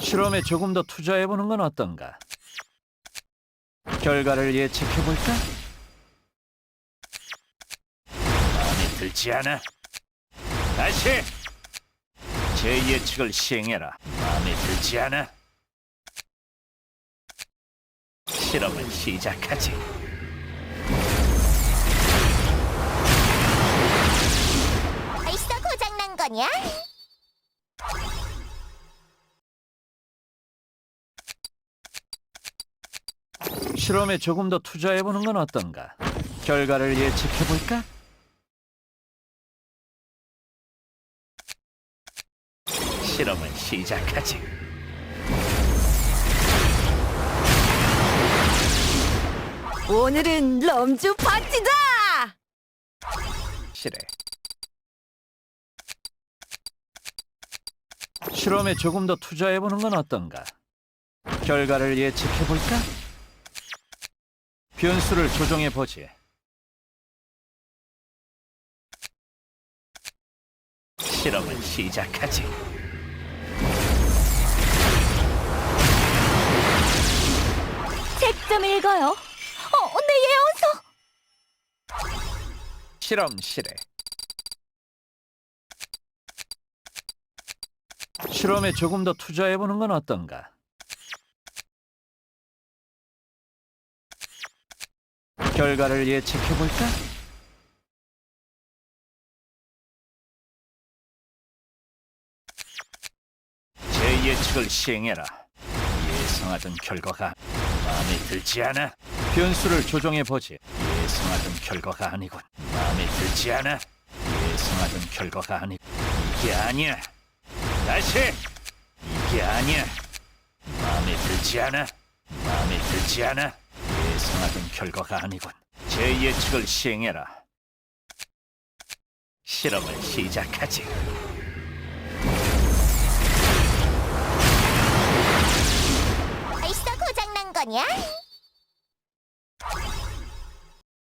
실험에 조금 더 투자해보는 건 어떤가? 결과를 예측해볼까? 마음에 들지 않아? 다시! 제 예측을 시행해라. 마음에 들지 않아? 실험을 시작하지. 거냐? 실험에 조금 더 투자해보는 건 어떤가? 결과를 예측해볼까? 실험을 시작하지. 오늘은 럼주 파티다! 실해. 실험에 조금 더 투자해보는 건 어떤가? 결과를 예측해볼까? 변수를 조정해보지. 실험을 시작하지. 책 좀 읽어요. 어, 내 예언서! 실험실에 실험에 조금 더 투자해보는 건 어떤가? 결과를 예측해볼까? 제 예측을 시행해라. 예상하던 결과가 마음에 들지 않아? 변수를 조정해보지. 예상하던 결과가 아니군. 마음에 들지 않아? 예상하던 결과가 아니. 이게 아니야. 다시. 이게 아니야. 마음에 들지 않아? 마음에 들지 않아? 예상하던 결과가 아니군. 제 예측을 시행해라. 실험을 시작하지. 벌써 고장난 거냐?